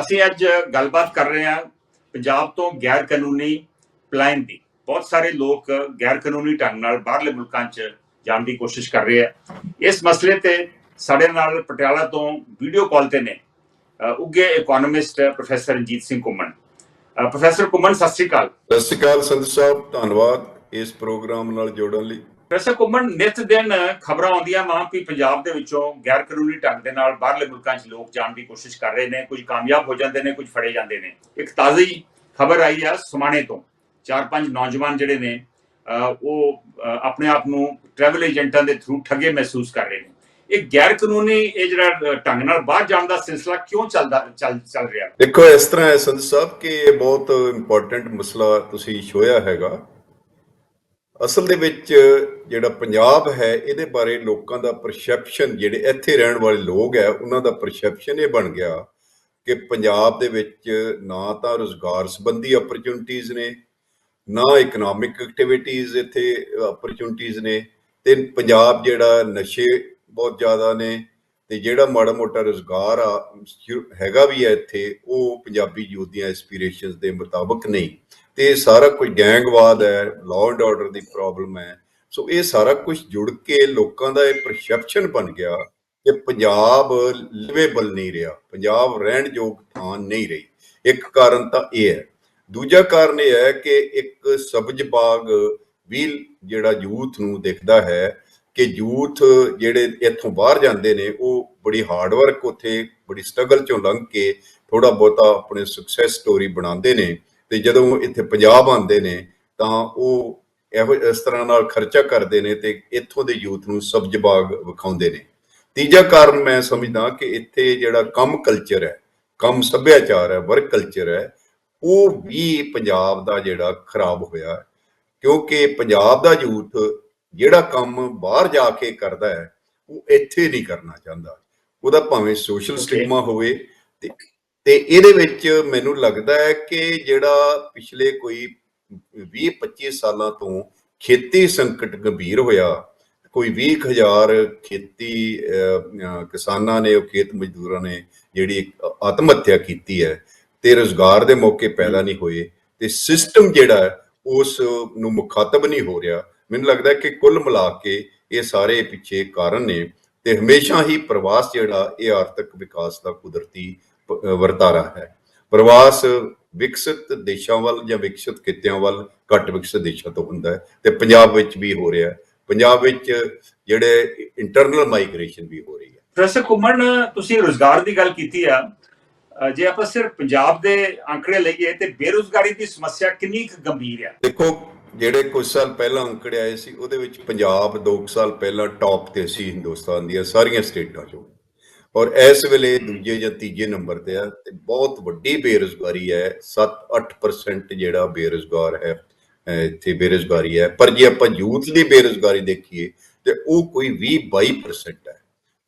ਅਸੀਂ ਅੱਜ ਗੱਲਬਾਤ ਕਰ ਰਹੇ ਹਾਂ ਪੰਜਾਬ ਤੋਂ ਗੈਰ ਕਾਨੂੰਨੀ ਪਲਾਇਨ ਦੀ। ਬਹੁਤ ਸਾਰੇ ਲੋਕ ਗੈਰ ਕਾਨੂੰਨੀ ਢੰਗ ਨਾਲ ਬਾਹਰਲੇ ਮੁਲਕਾਂ 'ਚ ਜਾਣ ਦੀ ਕੋਸ਼ਿਸ਼ ਕਰ ਰਹੇ ਆ। ਇਸ ਮਸਲੇ ਤੇ ਸਾਡੇ ਨਾਲ ਪਟਿਆਲਾ ਤੋਂ ਵੀਡੀਓ ਕਾਲ ਤੇ ਨੇ ਅ, ਉੱਗੇ economist professor Ranjit Singh Ghuman professor Ghuman ਸਤਿ ਸ਼੍ਰੀ ਅਕਾਲ। ਸਤਿ ਸ਼੍ਰੀ ਅਕਾਲ ਸੰਤ ਸਾਹਿਬ ਧੰਨਵਾਦ ਇਸ ਪ੍ਰੋਗਰਾਮ ਨਾਲ ਜੋੜਨ ਲਈ। ਪ੍ਰੋਫੈਸਰ ਕੁਮਨ ਨਿਤ ਦਿਨ ਖਬਰਾਂ ਆਉਂਦੀਆਂ ਮਾਂ ਵੀ ਪੰਜਾਬ ਦੇ ਵਿੱਚੋਂ ਗੈਰ ਕਾਨੂੰਨੀ ਢੰਗ ਦੇ ਨਾਲ ਬਾਹਰਲੇ ਮੁਲਕਾਂ 'ਚ ਲੋਕ ਜਾਣ ਦੀ ਕੋਸ਼ਿਸ਼ ਕਰ ਰਹੇ ਨੇ, ਕੁਝ ਕਾਮਯਾਬ ਹੋ ਜਾਂਦੇ ਨੇ, ਕੁਝ ਫੜੇ ਜਾਂਦੇ ਨੇ। ਇੱਕ ਤਾਜ਼ੀ ਖਬਰ ਆਈ ਆ ਸਮਾਣੇ ਤੋਂ। ਚਾਰ ਪੰਜ ਨੌਜਵਾਨ ਜਿਹੜੇ ਨੇ ਉਹ ਆਪਣੇ ਆਪ ਨੂੰ ਟਰੈਵਲ ਏਜੰਟਾਂ ਦੇ ਥਰੂ ਠੱਗੇ ਮਹਿਸੂਸ ਕਰ ਰਹੇ ਨੇ। ਇਹ ਗੈਰ ਕਾਨੂੰਨੀ ਇਹ ਜਿਹੜਾ ਢੰਗ ਨਾਲ ਬਾਹਰ ਜਾਣ ਦਾ ਸਿਲਸਿਲਾ ਕਿਉਂ ਚੱਲਦਾ, ਚੱਲ ਚੱਲ ਰਿਹਾ? ਦੇਖੋ, ਇਸ ਤਰ੍ਹਾਂ ਹੈ ਸੰਤ ਸਾਹਿਬ ਕਿ ਇਹ ਬਹੁਤ ਇੰਪੋਰਟੈਂਟ ਮਸਲਾ ਤੁਸੀਂ ਛੋਇਆ ਹੈਗਾ। ਅਸਲ ਦੇ ਵਿੱਚ ਜਿਹੜਾ ਪੰਜਾਬ ਹੈ, ਇਹਦੇ ਬਾਰੇ ਲੋਕਾਂ ਦਾ ਪਰਸੈਪਸ਼ਨ ਜਿਹੜੇ ਇੱਥੇ ਰਹਿਣ ਵਾਲੇ ਲੋਕ ਹੈ, ਉਹਨਾਂ ਦਾ ਪਰਸੈਪਸ਼ਨ ਇਹ ਬਣ ਗਿਆ ਕਿ ਪੰਜਾਬ ਦੇ ਵਿੱਚ ਨਾ ਤਾਂ ਰੋਜ਼ਗਾਰ ਸੰਬੰਧੀ ਓਪਰਚੁਨਿਟੀਆਂ ਨੇ, ਨਾ ਇਕਨੋਮਿਕ ਐਕਟੀਵਿਟੀਆਂ ਇੱਥੇ ਓਪਰਚੁਨਿਟੀਆਂ ਨੇ ਤੇ ਪੰਜਾਬ ਜਿਹੜਾ ਨਸ਼ੇ ਬਹੁਤ ਜ਼ਿਆਦਾ ਨੇ ਤੇ ਜਿਹੜਾ ਮਾੜਾ ਮੋਟਾ ਰੋਜ਼ਗਾਰ ਆ ਹੈਗਾ ਵੀ ਹੈ ਇੱਥੇ, ਉਹ ਪੰਜਾਬੀ ਯੂਥ ਦੀਆਂ ਐਸਪੀਰੇਸ਼ਨਸ ਦੇ ਮੁਤਾਬਕ ਨਹੀਂ। ਤੇ ਸਾਰਾ ਕੁਝ ਗੈਂਗਵਾਦ ਹੈ ਲਾਅ ਐਂਡ ਆਰਡਰ ਦੀ ਪ੍ਰੋਬਲਮ ਹੈ। ਸੋ ਇਹ ਸਾਰਾ ਕੁਝ ਜੁੜ ਕੇ ਲੋਕਾਂ ਦਾ ਇਹ ਪਰਸੈਪਸ਼ਨ ਬਣ ਗਿਆ ਕਿ ਪੰਜਾਬ ਲਿਵੇਬਲ ਨਹੀਂ ਰਿਹਾ, ਪੰਜਾਬ ਰਹਿਣ ਯੋਗ ਥਾਂ ਨਹੀਂ ਰਹੀ। ਇੱਕ ਕਾਰਨ ਤਾਂ ਇਹ ਹੈ। ਦੂਜਾ ਕਾਰਨ ਇਹ ਹੈ ਕਿ ਇੱਕ ਸਬਜ਼ ਬਾਗ ਵੀ ਜਿਹੜਾ ਯੂਥ ਨੂੰ ਦਿਖਦਾ ਹੈ ਕਿ ਯੂਥ ਜਿਹੜੇ ਇੱਥੋਂ ਬਾਹਰ ਜਾਂਦੇ ਨੇ, ਉਹ ਬੜੀ ਹਾਰਡ ਵਰਕ ਉੱਥੇ, ਬੜੀ ਸਟਰਗਲ ਚੋਂ ਲੰਘ ਕੇ ਥੋੜਾ ਬਹੁਤਾ ਆਪਣੇ ਸਕਸੈਸ ਸਟੋਰੀ ਬਣਾਉਂਦੇ ਨੇ। ਤੇ ਜਦੋਂ ਇੱਥੇ ਪੰਜਾਬ ਆਉਂਦੇ ਨੇ ਤਾਂ ਉਹ ਇਹੋ ਇਸ ਤਰ੍ਹਾਂ ਨਾਲ ਖਰਚਾ ਕਰਦੇ ਨੇ ਤੇ ਇੱਥੋਂ ਦੇ ਯੂਥ ਨੂੰ ਸਬਜ਼ ਬਾਗ ਵਿਖਾਉਂਦੇ ਨੇ ਤੀਜਾ ਕਾਰਨ ਮੈਂ ਸਮਝਦਾ ਕਿ ਇੱਥੇ ਜਿਹੜਾ ਕੰਮ ਕਲਚਰ ਹੈ ਕੰਮ ਸੱਭਿਆਚਾਰ ਹੈ ਵਰਕ ਕਲਚਰ ਹੈ ਉਹ ਵੀ ਪੰਜਾਬ ਦਾ ਜਿਹੜਾ ਖਰਾਬ ਹੋਇਆ ਹੈ। ਕਿਉਂਕਿ ਪੰਜਾਬ ਦਾ ਯੂਥ ਜਿਹੜਾ ਕੰਮ ਬਾਹਰ ਜਾ ਕੇ ਕਰਦਾ ਹੈ ਉਹ ਇੱਥੇ ਨਹੀਂ ਕਰਨਾ ਚਾਹੁੰਦਾ ਉਹਦਾ ਭਾਵੇਂ ਸੋਸ਼ਲ. ਸਟਿਗਮਾ ਹੋਵੇ ਤੇ ਤੇ ਇਹਦੇ ਵਿੱਚ ਮੈਨੂੰ ਲੱਗਦਾ ਹੈ ਕਿ ਜਿਹੜਾ ਪਿਛਲੇ ਕੋਈ 20-25 ਸਾਲਾਂ ਤੋਂ ਖੇਤੀ ਸੰਕਟ ਗੰਭੀਰ ਹੋਇਆ ਕੋਈ 20000 ਖੇਤੀ ਅਹ, ਅਹ, ਕਿਸਾਨਾਂ ਨੇ ਉਹ ਖੇਤ ਮਜ਼ਦੂਰਾਂ ਨੇ ਜਿਹੜੀ ਆਤਮ ਹੱਤਿਆ ਕੀਤੀ ਹੈ ਤੇ ਰੋਜ਼ਗਾਰ ਦੇ ਮੌਕੇ ਪੈਦਾ ਨਹੀਂ ਹੋਏ ਤੇ ਸਿਸਟਮ ਜਿਹੜਾ ਉਸ ਨੂੰ ਮੁਖਾਤਬ ਨਹੀਂ ਹੋ ਰਿਹਾ। ਮੈਨੂੰ ਲੱਗਦਾ ਕਿ ਕੁੱਲ ਮਿਲਾ ਕੇ ਇਹ ਸਾਰੇ ਪਿੱਛੇ ਕਾਰਨ ਨੇ ਤੇ ਹਮੇਸ਼ਾ ਹੀ ਪ੍ਰਵਾਸ ਜਿਹੜਾ ਇਹ ਆਰਥਿਕ ਵਿਕਾਸ ਦਾ ਕੁਦਰਤੀ ਵਰਤਾਰਾ ਹੈ। ਪ੍ਰਵਾਸ ਵਿਕਸਿਤ ਦੇਸ਼ਾਂ ਵੱਲ ਜਾਂ ਵਿਕਸਿਤ ਕਿੱਤਿਆਂ ਵੱਲ ਘੱਟ ਵਿਕਸਿਤ ਦੇਸ਼ਾਂ ਤੋਂ ਹੁੰਦਾ ਹੈ ਤੇ ਪੰਜਾਬ ਵਿੱਚ ਵੀ ਹੋ ਰਿਹਾ ਹੈ। ਪੰਜਾਬ ਵਿੱਚ ਜਿਹੜੇ ਇੰਟਰਨਲ ਮਾਈਗ੍ਰੇਸ਼ਨ ਵੀ ਹੋ ਰਹੀ ਹੈ। ਪ੍ਰੋਫੈਸਰ ਕੁਮਨ ਤੁਸੀਂ ਰੋਜ਼ਗਾਰ ਦੀ ਗੱਲ ਕੀਤੀ ਆ। ਜੇ ਆਪਾਂ ਸਿਰਫ ਪੰਜਾਬ ਦੇ ਅੰਕੜੇ ਲਈਏ ਤੇ ਬੇਰੁਜ਼ਗਾਰੀ ਦੀ ਸਮੱਸਿਆ ਕਿੰਨੀ ਕੁ ਗੰਭੀਰ ਆ? ਦੇਖੋ ਜਿਹੜੇ ਕੁਝ ਸਾਲ ਪਹਿਲਾਂ ਅੰਕੜੇ ਆਏ ਸੀ ਉਹਦੇ ਵਿੱਚ ਪੰਜਾਬ 2 ਸਾਲ ਪਹਿਲਾਂ ਟੌਪ ਤੇ ਸੀ ਹਿੰਦੁਸਤਾਨ ਦੀਆਂ ਸਾਰੀਆਂ ਸਟੇਟਾਂ 'ਚੋਂ। ਔਰ ਇਸ ਵੇਲੇ ਦੂਜੇ ਜਾਂ ਤੀਜੇ ਨੰਬਰ ਤੇ ਆ ਤੇ ਬਹੁਤ ਵੱਡੀ ਬੇਰੁਜ਼ਗਾਰੀ ਹੈ। 7-8% ਜਿਹੜਾ ਬੇਰੁਜ਼ਗਾਰ ਹੈ ਇੱਥੇ ਬੇਰੁਜ਼ਗਾਰੀ ਹੈ। ਪਰ ਜੇ ਆਪਾਂ ਯੂਥ ਦੀ ਬੇਰੁਜ਼ਗਾਰੀ ਦੇਖੀਏ ਤੇ ਉਹ ਕੋਈ 20-22% ਹੈ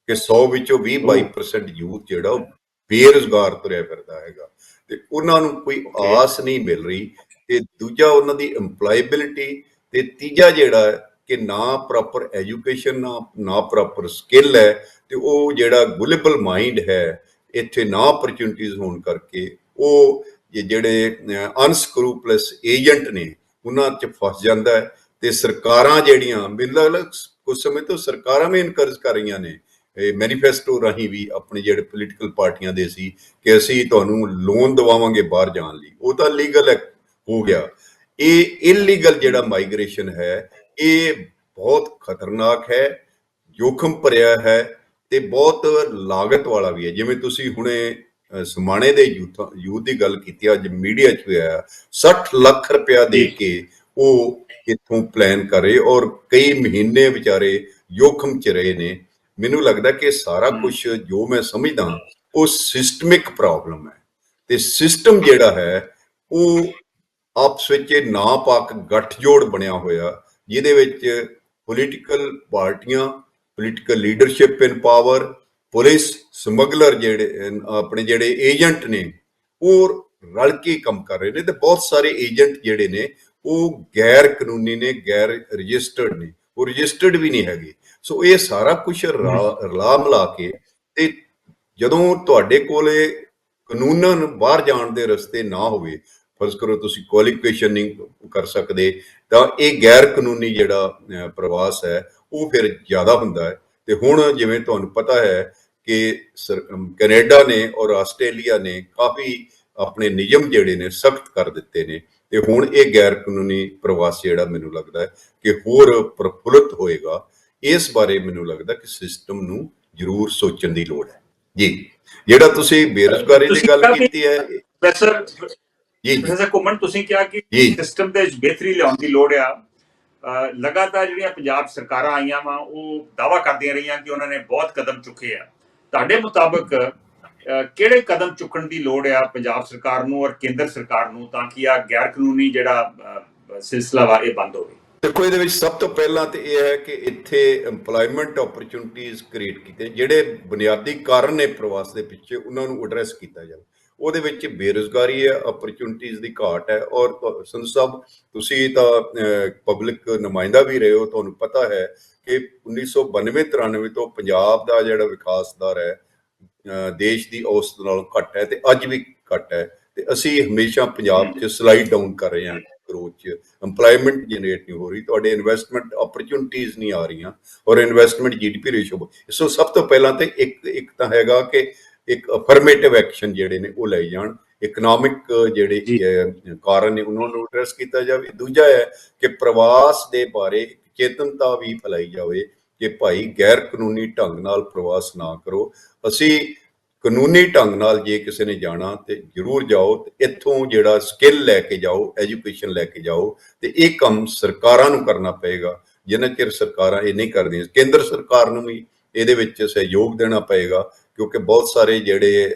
ਕਿ 100 ਵਿੱਚੋਂ 20-22% ਯੂਥ ਜਿਹੜਾ ਉਹ ਬੇਰੁਜ਼ਗਾਰ ਤੁਰਿਆ ਫਿਰਦਾ ਹੈਗਾ। ਤੇ ਉਹਨਾਂ ਨੂੰ ਕੋਈ ਆਸ ਨਹੀਂ ਮਿਲ ਰਹੀ ਤੇ ਦੂਜਾ ਉਹਨਾਂ ਦੀ EMPLOYABILITY ਤੇ ਤੀਜਾ ਜਿਹੜਾ ਕਿ ਨਾ ਪ੍ਰੋਪਰ ਐਜੂਕੇਸ਼ਨ ਨਾ ਨਾ ਪ੍ਰੋਪਰ ਸਕਿੱਲ ਹੈ ਤੇ ਉਹ ਜਿਹੜਾ ਗੁਲੇਬਲ ਮਾਈਂਡ ਹੈ, ਇੱਥੇ ਨਾ ਓਪਰਚੁਨਿਟੀਜ਼ ਹੋਣ ਕਰਕੇ ਉਹ ਇਹ ਜਿਹੜੇ ਅਨਸਕਰੂਪਲਸ ਏਜੰਟ ਨੇ, ਉਹਨਾਂ 'ਚ ਫਸ ਜਾਂਦਾ ਹੈ ਤੇ ਸਰਕਾਰਾਂ ਜਿਹੜੀਆਂ, ਮੈਨੂੰ ਲੱਗਦਾ ਕੁਝ ਸਮੇਂ ਤੋਂ ਸਰਕਾਰਾਂ ਵੀ ਇਨਕਰੇਜ ਕਰ ਰਹੀਆਂ ਨੇ, ਇਹ ਮੈਨੀਫੈਸਟੋ ਰਾਹੀਂ ਵੀ ਆਪਣੇ ਜਿਹੜੇ ਪੋਲੀਟੀਕਲ ਪਾਰਟੀਆਂ ਦੇ ਸੀ ਕਿ ਅਸੀਂ ਤੁਹਾਨੂੰ ਲੋਨ ਦਵਾਵਾਂਗੇ ਬਾਹਰ ਜਾਣ ਲਈ। ਉਹ ਤਾਂ ਲੀਗਲ ਹੋ ਗਿਆ। ਇਹ ਇਲੀਗਲ ਜਿਹੜਾ ਮਾਈਗ੍ਰੇਸ਼ਨ ਹੈ ਇਹ ਬਹੁਤ ਖਤਰਨਾਕ ਹੈ ਜੋਖਮ ਭਰਿਆ ਹੈ ਤੇ ਬਹੁਤ ਲਾਗਤ ਵਾਲਾ ਵੀ ਹੈ। ਜਿਵੇਂ ਤੁਸੀਂ ਹੁਣੇ ਸਮਾਣੇ ਦੇ ਯੂਥ ਯੂਥ ਦੀ ਗੱਲ ਕੀਤੀ ਅੱਜ ਮੀਡੀਆ 'ਚ ਵੀ ਆਇਆ 60 ਲੱਖ ਰੁਪਇਆ ਦੇ ਕੇ ਉਹ ਇੱਥੋਂ ਪਲਾਨ ਕਰ ਔਰ ਕਈ ਮਹੀਨੇ ਵਿਚਾਰੇ ਜੋਖਮ 'ਚ ਰਹੇ ਨੇ। ਮੈਨੂੰ ਲੱਗਦਾ ਕਿ ਸਾਰਾ। ਕੁਝ ਜੋ ਮੈਂ ਸਮਝਦਾ ਉਹ ਸਿਸਟਮਿਕ ਪ੍ਰੋਬਲਮ ਹੈ ਤੇ ਸਿਸਟਮ ਜਿਹੜਾ ਹੈ ਉਹ ਆਪਸ ਵਿੱਚ ਇਹ ਨਾਪਾਕ ਗੱਠਜੋੜ ਬਣਿਆ ਹੋਇਆ ਜਿਹਦੇ ਵਿੱਚ ਪੋਲੀਟੀਕਲ ਪਾਰਟੀਆਂ political leadership in power police smuggler ਜਿਹੜੇ ਆਪਣੇ ਜਿਹੜੇ ਏਜੰਟ ਨੇ, ਉਹ ਰਲ ਕੇ ਕੰਮ ਕਰ ਰਹੇ ਨੇ ਤੇ ਬਹੁਤ ਸਾਰੇ ਏਜੰਟ ਜਿਹੜੇ ਨੇ, ਉਹ ਗੈਰ ਕਾਨੂੰਨੀ ਨੇ, ਗੈਰ ਰਜਿਸਟਰਡ ਨੇ, ਉਹ ਰਜਿਸਟਰਡ ਵੀ ਨਹੀਂ ਹੈਗੇ। ਸੋ ਇਹ ਸਾਰਾ ਕੁਝ ਰਲਾ ਮਿਲਾ ਕੇ ਤੇ ਜਦੋਂ ਤੁਹਾਡੇ ਕੋਲੇ ਕਾਨੂੰਨਨ ਬਾਹਰ ਜਾਣ ਦੇ ਰਸਤੇ ਨਾ ਹੋਵੇ ਫਰਜ਼ ਕਰੋ ਤੁਸੀਂ ਕੁਆਲੀਫਿਕੇਸ਼ਨ ਨਹੀਂ ਕਰ ਸਕਦੇ ਤਾਂ ਇਹ ਗੈਰ ਕਾਨੂੰਨੀ ਜਿਹੜਾ ਪ੍ਰਵਾਸ ਹੈ ਉਹ ਫਿਰ ਜ਼ਿਆਦਾ ਹੁੰਦਾ ਹੈ। ਤੇ ਹੁਣ ਜਿਵੇਂ ਤੁਹਾਨੂੰ ਪਤਾ ਹੈ ਕਿ ਕੈਨੇਡਾ ਨੇ ਔਰ ਆਸਟ੍ਰੇਲੀਆ ਨੇ ਕਾਫੀ ਆਪਣੇ ਨਿਯਮ ਜਿਹੜੇ ਨੇ ਸਖਤ ਕਰ ਦਿੱਤੇ ਨੇ। ਤੇ ਹੁਣ ਇਹ ਗੈਰ ਕਾਨੂੰਨੀ ਪ੍ਰਵਾਸ ਜਿਹੜਾ ਮੈਨੂੰ ਲੱਗਦਾ ਹੈ ਕਿ ਹੋਰ ਪ੍ਰਫੁੱਲਤ ਹੋਏਗਾ। ਇਸ ਬਾਰੇ ਮੈਨੂੰ ਲੱਗਦਾ ਕਿ ਸਿਸਟਮ ਨੂੰ ਜ਼ਰੂਰ ਸੋਚਣ ਦੀ ਲੋੜ ਹੈ। ਜੀ ਜਿਹੜਾ ਤੁਸੀਂ ਬੇਰੁਜ਼ਗਾਰੀ ਦੀ ਗੱਲ ਕੀਤੀ ਹੈ ਪ੍ਰੋਫੈਸਰ ਪ੍ਰੋਫੈਸਰ ਘੁੰਮਣ ਤੁਸੀਂ ਕਿਹਾ ਕਿ। ਸਿਸਟਮ ਦੇ ਵਿੱਚ ਬਿਹਤਰੀ ਲਿਆਉਣ ਦੀ ਲੋੜ ਆ। ਲਗਾਤਾਰ ਜਿਹੜੀਆਂ ਪੰਜਾਬ ਸਰਕਾਰਾਂ ਆਈਆਂ ਵਾ ਉਹ ਦਾਵਾ ਕਰਦੀਆਂ ਰਹੀਆਂ ਕਿ ਉਹਨਾਂ ਨੇ ਬਹੁਤ ਕਦਮ ਚੁੱਕੇ ਆ। ਤੁਹਾਡੇ ਮੁਤਾਬਕ ਕਿਹੜੇ ਕਦਮ ਚੁੱਕਣ ਦੀ ਲੋੜ ਆ ਪੰਜਾਬ ਸਰਕਾਰ ਨੂੰ ਔਰ ਕੇਂਦਰ ਸਰਕਾਰ ਨੂੰ ਤਾਂ ਕਿ ਆ ਗੈਰ ਕਾਨੂੰਨੀ ਜਿਹੜਾ ਸਿਲਸਿਲਾ ਵਾ ਇਹ ਬੰਦ ਹੋਵੇ? ਦੇਖੋ ਇਹਦੇ ਵਿੱਚ ਸਭ ਤੋਂ ਪਹਿਲਾਂ ਤੇ ਇਹ ਹੈ ਕਿ ਇੱਥੇ EMPLOYMENT ਓਪਰਚੁਨਿਟੀਜ਼ ਕ੍ਰੀਏਟ ਕੀਤੇ। ਜਿਹੜੇ ਬੁਨਿਆਦੀ ਕਾਰਨ ਨੇ ਪ੍ਰਵਾਸ ਦੇ ਪਿੱਛੇ ਉਹਨਾਂ ਨੂੰ ਐਡਰੈਸ ਕੀਤਾ ਜਾਵੇ। ਉਹਦੇ ਵਿੱਚ ਬੇਰੁਜ਼ਗਾਰੀ ਹੈ ਓਪਰਚੁਨਿਟੀਜ਼ ਦੀ ਘਾਟ ਹੈ ਔਰ ਸੰਧੂ ਸਾਹਿਬ, ਤੁਸੀਂ ਤਾਂ ਪਬਲਿਕ ਨੁਮਾਇੰਦਾ ਵੀ ਰਹੇ ਹੋ, ਤੁਹਾਨੂੰ ਪਤਾ ਹੈ ਕਿ 1992 93 ਤੋਂ ਪੰਜਾਬ ਦਾ ਜਿਹੜਾ ਵਿਕਾਸ ਦਰ ਹੈ ਦੇਸ਼ ਦੀ ਔਸਤ ਨਾਲੋਂ ਘੱਟ ਹੈ ਤੇ ਅੱਜ ਵੀ ਘੱਟ ਹੈ ਤੇ ਅਸੀਂ ਹਮੇਸ਼ਾ ਪੰਜਾਬ 'ਚ ਸਲਾਈਡ ਡਾਊਨ ਕਰ ਰਹੇ ਹਾਂ ਗਰੋਥ 'ਚ। EMPLOYMENT ਜਨਰੇਟ ਨਹੀਂ ਹੋ ਰਹੀ, ਤੁਹਾਡੇ ਇਨਵੈਸਟਮੈਂਟ ਓਪਰਚੁਨਿਟੀਜ਼ ਨਹੀਂ ਆ ਰਹੀਆਂ ਔਰ ਇਨਵੈਸਟਮੈਂਟ ਜੀਡੀਪੀ ਰੇਸ਼ੋ ਸੋ ਸਭ ਤੋਂ ਪਹਿਲਾਂ ਤੇ ਇੱਕ ਇੱਕ ਤਾਂ ਹੈਗਾ ਕਿ ਇੱਕ ਅਫਰਮੇਟਿਵ ਐਕਸ਼ਨ ਜਿਹੜੇ ਨੇ ਉਹ ਲਏ ਜਾਣ। ਇਕਨੋਮਿਕ ਜਿਹੜੇ ਕਾਰਨ ਨੇ ਉਹਨਾਂ ਨੂੰ ਐਡਰੈਸ ਕੀਤਾ ਜਾਵੇ। ਦੂਜਾ ਹੈ ਕਿ ਪ੍ਰਵਾਸ ਦੇ ਬਾਰੇ ਚੇਤਨਤਾ ਵੀ ਫੈਲਾਈ ਜਾਵੇ ਕਿ ਭਾਈ ਗੈਰ ਕਾਨੂੰਨੀ ਢੰਗ ਨਾਲ ਪ੍ਰਵਾਸ ਨਾ ਕਰੋ। ਅਸੀਂ ਕਾਨੂੰਨੀ ਢੰਗ ਨਾਲ ਜੇ ਕਿਸੇ ਨੇ ਜਾਣਾ ਤੇ ਜ਼ਰੂਰ ਜਾਓ ਤੇ ਇੱਥੋਂ ਜਿਹੜਾ ਸਕਿੱਲ ਲੈ ਕੇ ਜਾਓ ਐਜੂਕੇਸ਼ਨ ਲੈ ਕੇ ਜਾਓ ਤੇ ਇਹ ਕੰਮ ਸਰਕਾਰਾਂ ਨੂੰ ਕਰਨਾ ਪਏਗਾ। ਜਿੰਨਾ ਚਿਰ ਸਰਕਾਰਾਂ ਇਹ ਨਹੀਂ ਕਰਦੀਆਂ। ਕੇਂਦਰ ਸਰਕਾਰ ਨੂੰ ਵੀ ਇਹਦੇ ਵਿੱਚ ਸਹਿਯੋਗ ਦੇਣਾ ਪਏਗਾ ਕਿਉਂਕਿ ਬਹੁਤ ਸਾਰੇ ਜਿਹੜੇ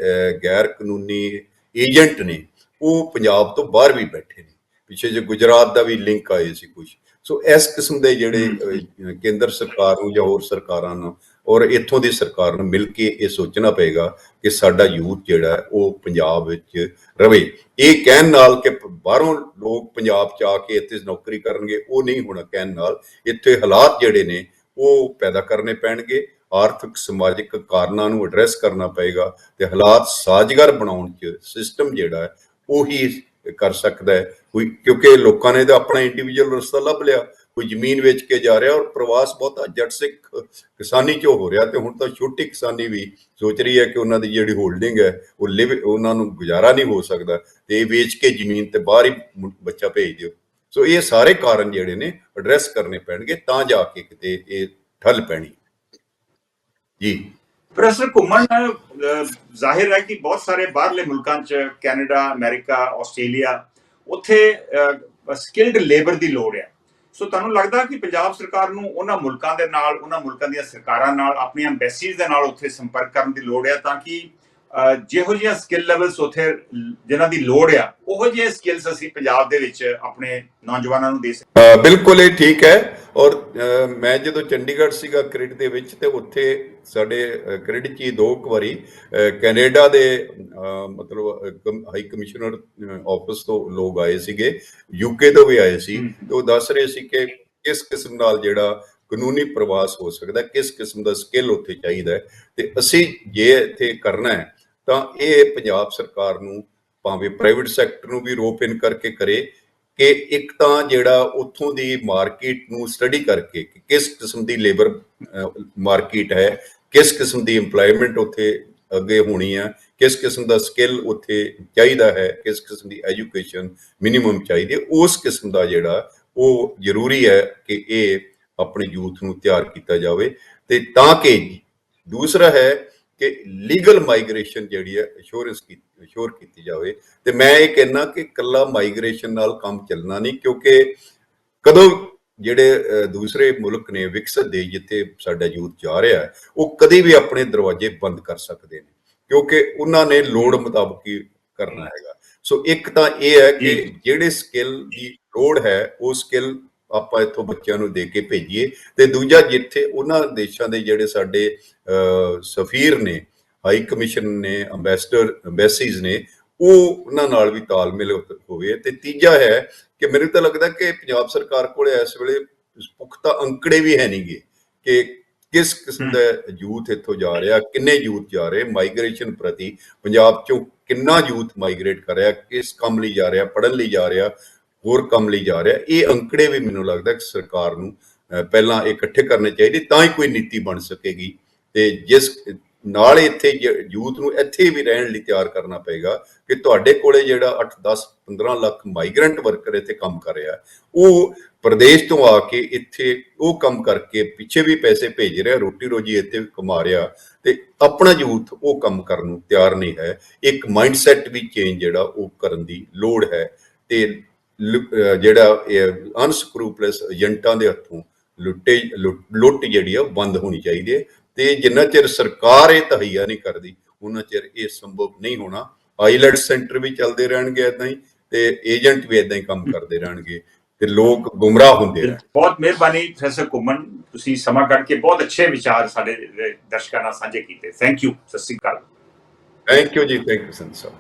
ਗੈਰ ਕਾਨੂੰਨੀ ਏਜੰਟ ਨੇ ਉਹ ਪੰਜਾਬ ਤੋਂ ਬਾਹਰ ਵੀ ਬੈਠੇ ਨੇ। ਪਿੱਛੇ ਜੇ ਗੁਜਰਾਤ ਦਾ ਵੀ ਲਿੰਕ ਆਏ ਸੀ ਕੁਝ ਸੋ ਇਸ ਕਿਸਮ ਦੇ ਜਿਹੜੇ ਕੇਂਦਰ ਸਰਕਾਰ ਨੂੰ ਜਾਂ ਹੋਰ ਸਰਕਾਰਾਂ ਨੂੰ ਔਰ ਇੱਥੋਂ ਦੀ ਸਰਕਾਰ ਨੂੰ ਮਿਲ ਕੇ ਇਹ ਸੋਚਣਾ ਪਏਗਾ ਕਿ ਸਾਡਾ ਯੂਥ ਜਿਹੜਾ ਉਹ ਪੰਜਾਬ ਵਿੱਚ ਰਵੇ। ਇਹ ਕਹਿਣ ਨਾਲ ਕਿ ਬਾਹਰੋਂ ਲੋਕ ਪੰਜਾਬ ਚ ਆ ਕੇ ਇੱਥੇ ਨੌਕਰੀ ਕਰਨਗੇ ਉਹ ਨਹੀਂ ਹੋਣਾ ਕਹਿਣ ਨਾਲ। ਇੱਥੇ ਹਾਲਾਤ ਜਿਹੜੇ ਨੇ ਉਹ ਪੈਦਾ ਕਰਨੇ ਪੈਣਗੇ। ਆਰਥਿਕ ਸਮਾਜਿਕ ਕਾਰਨਾਂ ਨੂੰ ਐਡਰੈਸ ਕਰਨਾ ਪਏਗਾ ਤੇ ਹਾਲਾਤ ਸਾਜ਼ਗਰ ਬਣਾਉਣ ਚ ਸਿਸਟਮ ਜਿਹੜਾ ਹੈ, ਉਹੀ ਕਰ ਸਕਦਾ ਹੈ। ਕੋਈ, ਕਿਉਂਕਿ ਲੋਕਾਂ ਨੇ ਤਾਂ ਆਪਣਾ ਇੰਡੀਵਿਜੂਅਲ ਰਸਤਾ ਲੱਭ ਲਿਆ, ਕੋਈ ਜ਼ਮੀਨ ਵੇਚ ਕੇ ਜਾ ਰਿਹਾ ਔਰ ਪ੍ਰਵਾਸ ਬਹੁਤਾ ਜੱਟ ਸਿੱਖ ਕਿਸਾਨੀ ਚੋਂ ਹੋ ਰਿਹਾ ਤੇ ਹੁਣ ਤਾਂ ਛੋਟੀ ਕਿਸਾਨੀ ਵੀ ਸੋਚ ਰਹੀ ਹੈ ਕਿ ਉਹਨਾਂ ਦੀ ਜਿਹੜੀ ਹੋਲਡਿੰਗ ਹੈ, ਉਹ ਲਿਵ, ਉਹਨਾਂ ਨੂੰ ਗੁਜ਼ਾਰਾ ਨਹੀਂ ਹੋ ਸਕਦਾ ਤੇ ਇਹ ਵੇਚ ਕੇ ਜ਼ਮੀਨ ਤੇ ਬਾਹਰ ਹੀ ਬੱਚਾ ਭੇਜ ਦਿਓ। ਸੋ ਇਹ ਸਾਰੇ ਕਾਰਨ ਜਿਹੜੇ ਨੇ ਐਡਰੈਸ ਕਰਨੇ ਪੈਣਗੇ ਤਾਂ ਜਾ ਕੇ ਕਿਤੇ ਇਹ ਠੱਲ ਪੈਣੀ। ਜੀ। ਪ੍ਰੋਫੈਸਰ ਘੁੰਮਣ ਅਹ, ਜ਼ਾਹਿਰ ਹੈ ਕਿ ਬਹੁਤ ਸਾਰੇ ਬਾਹਰਲੇ ਮੁਲਕਾਂ 'ਚ ਕੈਨੇਡਾ ਅਮਰੀਕਾ ਆਸਟ੍ਰੇਲੀਆ ਉੱਥੇ ਸਕਿਲਡ ਲੇਬਰ ਦੀ ਲੋੜ ਹੈ। ਸੋ ਤੁਹਾਨੂੰ ਲੱਗਦਾ ਕਿ ਪੰਜਾਬ ਸਰਕਾਰ ਨੂੰ ਉਹਨਾਂ ਮੁਲਕਾਂ ਦੇ ਨਾਲ ਉਹਨਾਂ ਮੁਲਕਾਂ ਦੀਆਂ ਸਰਕਾਰਾਂ ਨਾਲ ਆਪਣੀਆਂ ਐਮਬੈਸੀਜ਼ ਦੇ ਨਾਲ ਉੱਥੇ ਸੰਪਰਕ ਕਰਨ ਦੀ ਲੋੜ ਹੈ ਤਾਂ ਕਿ ਜਿਹੋ ਜਿਹੀਆਂ ਸਕਿੱਲ ਲੈਵਲਸ ਉੱਥੇ ਜਿਨ੍ਹਾਂ ਦੀ ਲੋੜ ਆ ਉਹੋ ਜਿਹੇ ਸਕਿੱਲਸ ਅਸੀਂ ਪੰਜਾਬ ਦੇ ਵਿੱਚ ਆਪਣੇ ਨੌਜਵਾਨਾਂ ਨੂੰ ਦੇ ਸਕੀਏ ਅ, ਬਿਲਕੁਲ ਇਹ ਠੀਕ ਹੈ ਔਰ ਮੈਂ ਜਦੋਂ ਚੰਡੀਗੜ੍ਹ ਸੀਗਾ ਕ੍ਰਿਡ ਦੇ ਵਿੱਚ ਤੇ ਉੱਥੇ ਸਾਡੇ ਕ੍ਰਿਡ 'ਚ ਦੋ ਕੁ ਵਾਰੀ ਕੈਨੇਡਾ ਦੇ ਮਤਲਬ ਹਾਈ ਕਮਿਸ਼ਨਰ ਆਫਿਸ ਤੋਂ ਲੋਕ ਆਏ ਸੀਗੇ ਯੂਕੇ ਤੋਂ ਵੀ ਆਏ ਸੀ। ਤੇ ਉਹ ਦੱਸ ਰਹੇ ਸੀ ਕਿ ਕਿਸ ਕਿਸਮ ਨਾਲ ਜਿਹੜਾ ਕਾਨੂੰਨੀ ਪ੍ਰਵਾਸ ਹੋ ਸਕਦਾ ਕਿਸ ਕਿਸਮ ਦਾ ਸਕਿੱਲ ਉੱਥੇ ਚਾਹੀਦਾ ਤੇ ਅਸੀਂ ਜੇ ਇੱਥੇ ਕਰਨਾ ਹੈ ਤਾਂ ਇਹ ਪੰਜਾਬ ਸਰਕਾਰ ਨੂੰ, ਭਾਵੇਂ ਪ੍ਰਾਈਵੇਟ ਸੈਕਟਰ ਨੂੰ ਵੀ ਰੋਪ ਇਨ ਕਰਕੇ ਕਰੇ ਕਿ ਇੱਕ ਤਾਂ ਜਿਹੜਾ ਉੱਥੋਂ ਦੀ ਮਾਰਕੀਟ ਨੂੰ ਸਟੱਡੀ ਕਰਕੇ ਕਿ ਕਿਸ ਕਿਸਮ ਦੀ ਲੇਬਰ ਮਾਰਕੀਟ ਹੈ, ਕਿਸ ਕਿਸਮ ਦੀ EMPLOYMENT ਉੱਥੇ ਅੱਗੇ ਹੋਣੀ ਹੈ ਕਿਸ ਕਿਸਮ ਦਾ ਸਕਿੱਲ ਉੱਥੇ ਚਾਹੀਦਾ ਹੈ, ਕਿਸ ਕਿਸਮ ਦੀ ਐਜੂਕੇਸ਼ਨ ਮਿਨੀਮਮ ਚਾਹੀਦੀ ਹੈ, ਉਸ ਕਿਸਮ ਦਾ ਜਿਹੜਾ ਉਹ ਜ਼ਰੂਰੀ ਹੈ ਕਿ ਇਹ ਆਪਣੇ ਯੂਥ ਨੂੰ ਤਿਆਰ ਕੀਤਾ ਜਾਵੇ। ਤੇ ਤਾਂ ਕਿ ਦੂਸਰਾ ਹੈ ਕਿ ਲੀਗਲ ਮਾਈਗ੍ਰੇਸ਼ਨ ਜਿਹੜੀ ਹੈ ਅਸ਼ੋਰੈਂਸ ਕੀ ਅਸ਼ੋਰ ਕੀਤੀ ਜਾਵੇ। ਤੇ ਮੈਂ ਇਹ ਕਹਿਣਾ ਕਿ ਕੱਲਾ ਮਾਈਗ੍ਰੇਸ਼ਨ ਨਾਲ ਕੰਮ ਚੱਲਣਾ ਨਹੀਂ ਕਿਉਂਕਿ ਕਦੋਂ ਜਿਹੜੇ ਦੂਸਰੇ ਮੁਲਕ ਨੇ ਵਿਕਸਿਤ ਦੇਸ਼ ਜਿੱਥੇ ਸਾਡਾ ਯੂਥ ਜਾ ਰਿਹਾ ਹੈ ਉਹ ਕਦੀ ਵੀ ਆਪਣੇ ਦਰਵਾਜ਼ੇ ਬੰਦ ਕਰ ਸਕਦੇ ਨੇ। ਕਿਉਂਕਿ ਉਹਨਾਂ ਨੇ ਲੋੜ ਮੁਤਾਬਕ ਹੀ ਕਰਨਾ ਹੈਗਾ। ਸੋ ਇੱਕ ਤਾਂ ਇਹ ਹੈ ਕਿ। ਜਿਹੜੇ ਸਕਿੱਲ ਦੀ ਲੋੜ ਹੈ ਉਹ ਸਕਿੱਲ ਆਪਾਂ ਇੱਥੋਂ ਬੱਚਿਆਂ ਨੂੰ ਦੇ ਕੇ ਭੇਜੀਏ। ਤੇ ਦੂਜਾ ਜਿੱਥੇ ਉਹਨਾਂ ਦੇਸ਼ਾਂ ਦੇ ਜਿਹੜੇ ਸਾਡੇ ਸਫੀਰ ਨੇ ਹਾਈ ਕਮਿਸ਼ਨ ਨੇ ਅੰਬੈਸਡਰ ਅੰਬੈਸੀਜ਼ ਨੇ ਉਹ ਉਹਨਾਂ ਨਾਲ ਵੀ ਤਾਲਮੇਲ ਹੋਵੇ। ਤੇ ਤੀਜਾ ਹੈ ਕਿ ਮੈਨੂੰ ਤਾਂ ਲੱਗਦਾ ਕਿ ਪੰਜਾਬ ਸਰਕਾਰ ਕੋਲੇ ਇਸ ਵੇਲੇ ਪੁਖਤਾ ਅੰਕੜੇ ਵੀ ਹੈ ਨਹੀਂਗੇ ਕਿ ਕਿਸ ਕਿਸਮ ਦਾ ਯੂਥ ਇੱਥੋਂ ਜਾ ਰਿਹਾ ਕਿੰਨੇ ਯੂਥ ਜਾ ਰਹੇ ਮਾਈਗ੍ਰੇਸ਼ਨ ਪ੍ਰਤੀ ਪੰਜਾਬ ਚੋਂ ਕਿੰਨਾ ਯੂਥ ਮਾਈਗ੍ਰੇਟ ਕਰ ਰਿਹਾ ਕਿਸ ਕੰਮ ਲਈ ਜਾ ਰਿਹਾ ਪੜ੍ਹਨ ਲਈ ਜਾ ਰਿਹਾ ਹੋਰ ਕੰਮ ਲਈ ਜਾ ਰਿਹਾ। ਇਹ ਅੰਕੜੇ ਵੀ ਮੈਨੂੰ ਲੱਗਦਾ ਕਿ ਸਰਕਾਰ ਨੂੰ ਪਹਿਲਾਂ ਇਕੱਠੇ ਕਰਨੇ ਚਾਹੀਦੇ, ਤਾਂ ਹੀ ਕੋਈ ਨੀਤੀ ਬਣ ਸਕੇਗੀ। ਤੇ ਜਿਸ ਨਾਲ ਇੱਥੇ ਯੂਥ ਨੂੰ ਇੱਥੇ ਵੀ ਰਹਿਣ ਲਈ ਤਿਆਰ ਕਰਨਾ ਪਏਗਾ ਕਿ ਤੁਹਾਡੇ ਕੋਲੇ ਜਿਹੜਾ 8 10 15 ਲੱਖ ਮਾਈਗ੍ਰੈਂਟ ਵਰਕਰ ਇੱਥੇ ਕੰਮ ਕਰ ਰਿਹਾ ਉਹ ਪ੍ਰਦੇਸ਼ ਤੋਂ ਆ ਕੇ ਇੱਥੇ ਉਹ ਕੰਮ ਕਰਕੇ ਪਿੱਛੇ ਵੀ ਪੈਸੇ ਭੇਜ ਰਿਹਾ, ਰੋਟੀ ਰੋਜੀ ਇੱਥੇ ਕਮਾ ਰਿਹਾ ਤੇ ਆਪਣਾ ਯੂਥ ਉਹ ਕੰਮ ਕਰਨ ਨੂੰ ਤਿਆਰ ਨਹੀਂ ਹੈ। ਇੱਕ ਮਾਈਂਡਸੈਟ ਵੀ ਚੇਂਜ ਜਿਹੜਾ ਉਹ ਕਰਨ ਦੀ ਲੋੜ ਹੈ ਤੇ ਜਿਹੜਾ ਅਨਸਕਰੂਪਲਸ ਏਜੰਟਾਂ ਦੇ ਹੱਥੋਂ ਲੁੱਟੇ ਲੁੱਟ ਜਿਹੜੀ ਆ ਬੰਦ ਹੋਣੀ ਚਾਹੀਦੀ ਹੈ ਤੇ ਜਿੰਨਾ ਚਿਰ ਸਰਕਾਰ ਇਹ ਤਹਈਆ ਨਹੀਂ ਕਰਦੀ ਉਹਨਾਂ ਚਿਰ ਇਹ ਸੰਭਵ ਨਹੀਂ ਹੋਣਾ। ਆਈਲੈਟ ਸੈਂਟਰ ਵੀ ਚੱਲਦੇ ਰਹਿਣਗੇ ਇਦਾਂ ਹੀ ਤੇ ਏਜੰਟ ਵੀ ਇਦਾਂ ਹੀ ਕੰਮ ਕਰਦੇ ਰਹਿਣਗੇ ਤੇ ਲੋਕ ਗੁੰਮਰਾਹ ਹੁੰਦੇ ਰਹਿਣਗੇ। ਬਹੁਤ ਮਿਹਰਬਾਨੀ ਪ੍ਰੋਫੈਸਰ ਘੁੰਮਣ। ਤੁਸੀਂ ਸਮਾਂ ਕੱਢ ਕੇ ਬਹੁਤ ਅੱਛੇ ਵਿਚਾਰ ਸਾਡੇ ਦਰਸ਼ਕਾਂ ਨਾਲ ਸਾਂਝੇ ਕੀਤੇ। Thank you Sat Sri Akal. Thank you ji thank you Sant Sahib.